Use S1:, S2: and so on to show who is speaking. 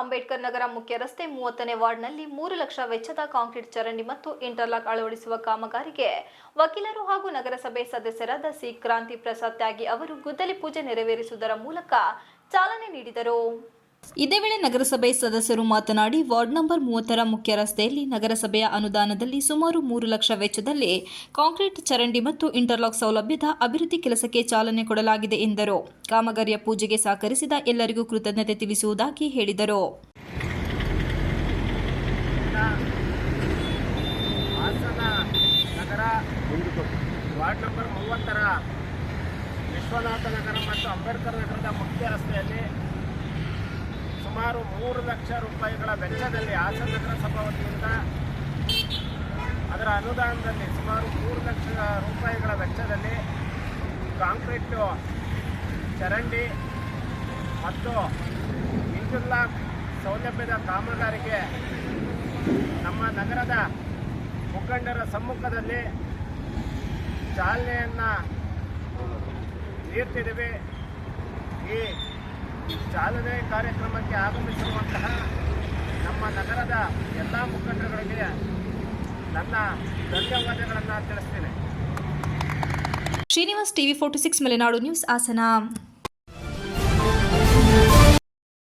S1: ಅಂಬೇಡ್ಕರ್ ನಗರ ಮುಖ್ಯ ರಸ್ತೆ ಮೂವತ್ತನೇ ವಾರ್ಡ್ನಲ್ಲಿ ಮೂರು ಲಕ್ಷ ವೆಚ್ಚದ ಕಾಂಕ್ರೀಟ್ ಚರಂಡಿ ಮತ್ತು ಇಂಟರ್ಲಾಕ್ ಅಳವಡಿಸುವ ಕಾಮಗಾರಿಗೆ ವಕೀಲರು ಹಾಗೂ ನಗರಸಭೆ ಸದಸ್ಯರಾದ ಸಿ. ಕ್ರಾಂತಿ ಪ್ರಸಾದ್ ತ್ಯಾಗಿ ಅವರು ಗುದ್ದಲಿ ಪೂಜೆ ನೆರವೇರಿಸುವುದರ ಮೂಲಕ ಚಾಲನೆ ನೀಡಿದರು. ಇದೇ ವೇಳೆ ನಗರಸಭೆ ಸದಸ್ಯರು ಮಾತನಾಡಿ, ವಾರ್ಡ್ ನಂಬರ್ ಮೂವತ್ತರ ಮುಖ್ಯ ರಸ್ತೆಯಲ್ಲಿ ನಗರಸಭೆಯ ಅನುದಾನದಲ್ಲಿ ಸುಮಾರು ಮೂರು ಲಕ್ಷ ವೆಚ್ಚದಲ್ಲಿ ಕಾಂಕ್ರೀಟ್, ಚರಂಡಿ ಮತ್ತು ಇಂಟರ್ಲಾಕ್ ಸೌಲಭ್ಯದ ಅಭಿವೃದ್ಧಿ ಕೆಲಸಕ್ಕೆ ಚಾಲನೆ ಕೊಡಲಾಗಿದೆ ಎಂದರು. ಕಾಮಗಾರಿಯ ಪೂಜೆಗೆ ಸಹಕರಿಸಿದ ಎಲ್ಲರಿಗೂ ಕೃತಜ್ಞತೆ ತಿಳಿಸುವುದಾಗಿ ಹೇಳಿದರು.
S2: ವಿಶ್ವನಾಥ ನಗರ ಮತ್ತು ಅಂಬೇಡ್ಕರ್ ನಗರದ ಮುಖ್ಯ ರಸ್ತೆಯಲ್ಲಿ ಸುಮಾರು ಮೂರು ಲಕ್ಷ ರೂಪಾಯಿಗಳ ವೆಚ್ಚದಲ್ಲಿ ಹಾಸನ ನಗರಸಭಾ ಅದರ ಅನುದಾನದಲ್ಲಿ ಸುಮಾರು ಮೂರು ಲಕ್ಷ ರೂಪಾಯಿಗಳ ವೆಚ್ಚದಲ್ಲಿ ಕಾಂಕ್ರೀಟು ಚರಂಡಿ ಮತ್ತು ಇಂಟರ್ಲಾಕ್ ಸೌಲಭ್ಯದ ಕಾಮಗಾರಿಗೆ ನಮ್ಮ ನಗರದ ಮುಖಂಡರ ಸಮ್ಮುಖದಲ್ಲಿ ಚಾಲನೆಯನ್ನು ನೀಡ್ತಿದ್ದೀವಿ. ಈ ಚಾಲನೆ ಕಾರ್ಯಕ್ರಮಕ್ಕೆ ಆಗಮಿಸಿರುವಂತಹ ನಮ್ಮ ನಗರದ ಎಲ್ಲ ಮುಖಂಡರುಗಳಿಗೆ ನನ್ನ ಧನ್ಯವಾದಗಳನ್ನು ತಿಳಿಸ್ತೇನೆ.
S1: Srinivas TV forty six Malenadu news Hassan.